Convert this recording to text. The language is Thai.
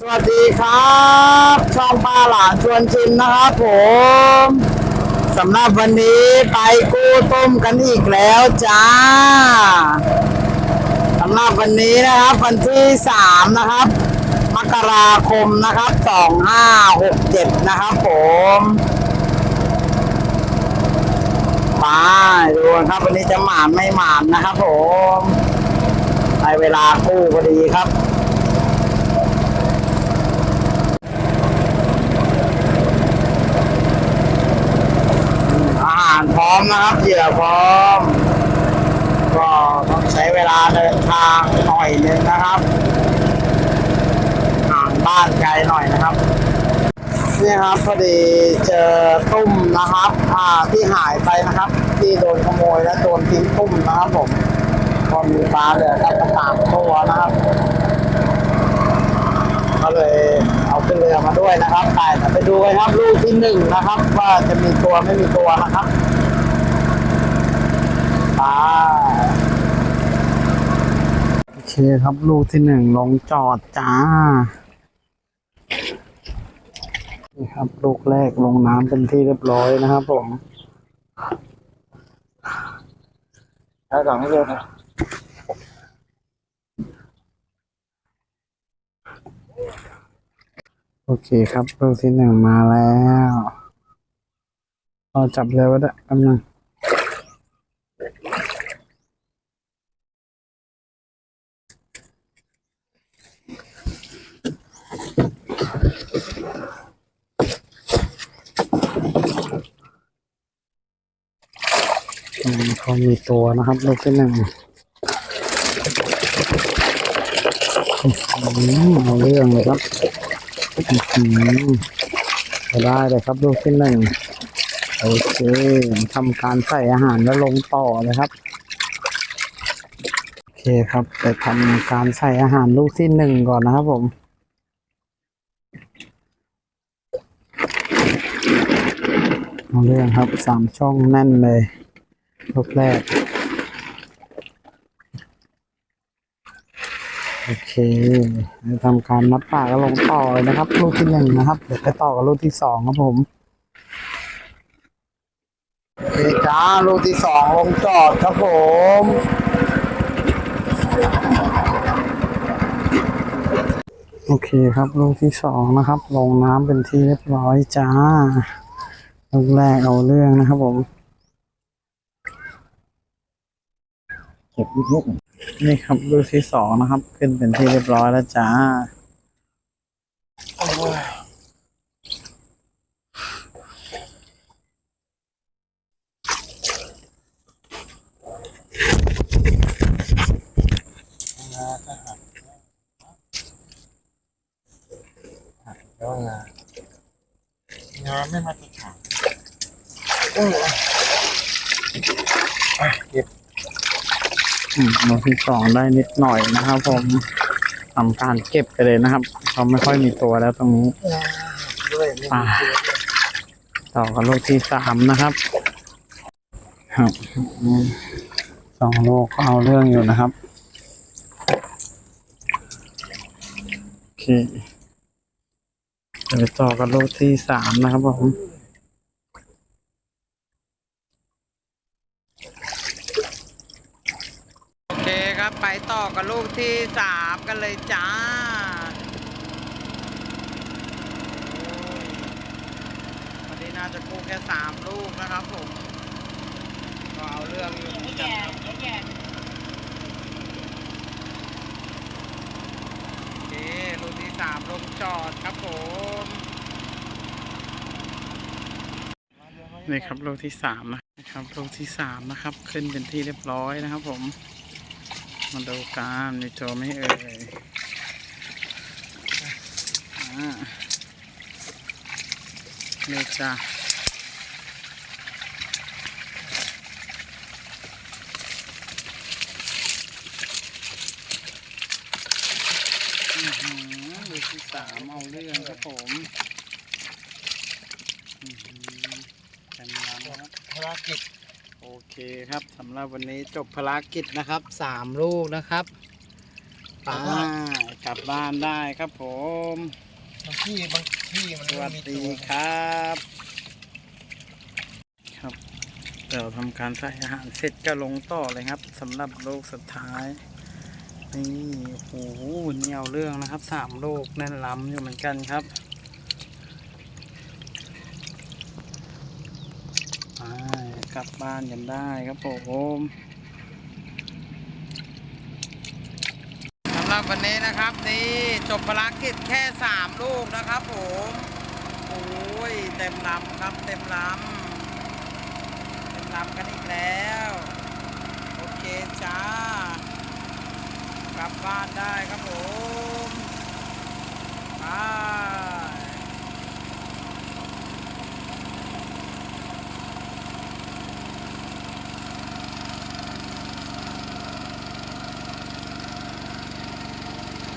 สวัสดีครับ ช่องป้าหลานชวนชิมนะครับผมสำหรับวันนี้ไปกู้ต้มกันอีกแล้วจ้าสำหรับวันนี้นะครับ วันที่สามนะครับ มกราคมนะครับสองห้าหกเจ็ดนะครับผมไปดูครับ วันนี้จะหมานไม่หมานนะครับผมในเวลากู้พอดีครับ อาหารพร้อ มนะครับเหยื่อพร้อม ก็ต้องใช้เวลาเดินทางหน่อยหนึงนะครับห่างบ้านไกลหน่อยนะครับนี่ครับพอดีเจอตุ้มนะครับอ่าที่หายไปนะครับ ที่โดนขโมยและโดนทิ้งตุ้มนะครับผมก็มีปลาเหลือกันสามตัวนะครับก็เลยเอาขึ้นเรือมาด้วยนะครับแต่เดี๋ยวไปดูกันครับลูกที่หนึ่งนะครับ ว่าจะมีตัวไม่มีตัวนะครับไปโอ เคครับลูกที่หนึ่งลงจอดจ้า นี่ครับ ลูกแรกลงน้ำเป็นที่เรียบร้อยนะครับผมใช้ก่อนให้เร็วครับโอเคครับลูกที่หนึ่งมาแล้วรอจับเลยว่าได้กำลัง เขามีตัวนะครับ ลูกที่หนึ่งอื้อหือเอาเรื่องเลยครับอื้อหือจะได้เลยครับลูกที่หนึ่งโอเคทำการใส่อาหารแล้วลงต่อเลยครับโอเคครับไปทำการใส่อาหารลูกที่หนึ่งก่อนนะครับผมเอาเรื่องครับสามช่องแน่นเลย ลูกแรก โอเคทำการมัดปาก็ลงต่อเลยนะครับ ลูกที่หนึ่งนะครับ เดี๋ยวไปต่อกับลูกที่สองครับผมโอเคจ้าลูกที่สองลงจอดครับผมโอเคครับลูกที่สองนะครับ ลงน้ำเป็นที่เรียบร้อยจ้าลูกแรกเอาเรื่องนะครับผม เก็บนิดนี่ครับลูกที่สองนะครับ ขึ้นเป็นที่เรียบร้อยแล้วจ้าๆแล้วงางาไม่มาตรฐานเออเก็บ อืมลูกที่สองได้นิดหน่อยนะครับ ผมทำการเก็บไปเลยนะครับเขาไม่ค่อยมีตัวแล้วตรงนี้งาด้วยไม่อ่ามีตัวต่อกับลูกที่สามนะครับ ครับอืมสองลูกก็เอาเรื่องอยู่นะครับโอเคเดี๋ยวต่อกับลูกที่สามนะครับผม โอเคครับไปต่อกับลูกที่สามกันเลยจ้าวันนี้น่าจะกู้แค่สามลูกนะครับผม ก็เอาเรื่องอยู่เหมือนกันครับโอเคลูกที่สามลงจอดครับผมนี่ครับลูกที่สามนะครับลูกที่สามนะครับ ขึ้นเป็นที่เรียบร้อยนะครับผม มาดูกันมีโจไม่เอ่ยอ่านี่จ้ะอื้อหือลูที่สามเอาเรื่องครับผมอื้อหือแข็งแรงครับภารกิจ โอเคครับสำหรับวันนี้จบภารกิจนะครับสามลูกนะครับไปกลับบ้านได้ครับผมบางที่บางที่มันสวัสไม่มีดีตัวครับ ครับเดี๋ยวทำการใส่อาหารเสร็จก็ลงต่อเลยครับสำหรับโลกสุดท้ายนี่โอ้โหนี่เอาเรื่องนะครับสามโลกแน่นล้ำอยู่เหมือนกันครับ กลับบ้านกันได้ครับผมสำหรับวันนี้นะครับนี่จบภารกิจแค่ 3 ลูกนะครับผมโอ้ยเต็มลำครับเต็มลำเต็มลำกันอีกแล้ว โอเคจ้ากลับบ้านได้ครับผมไป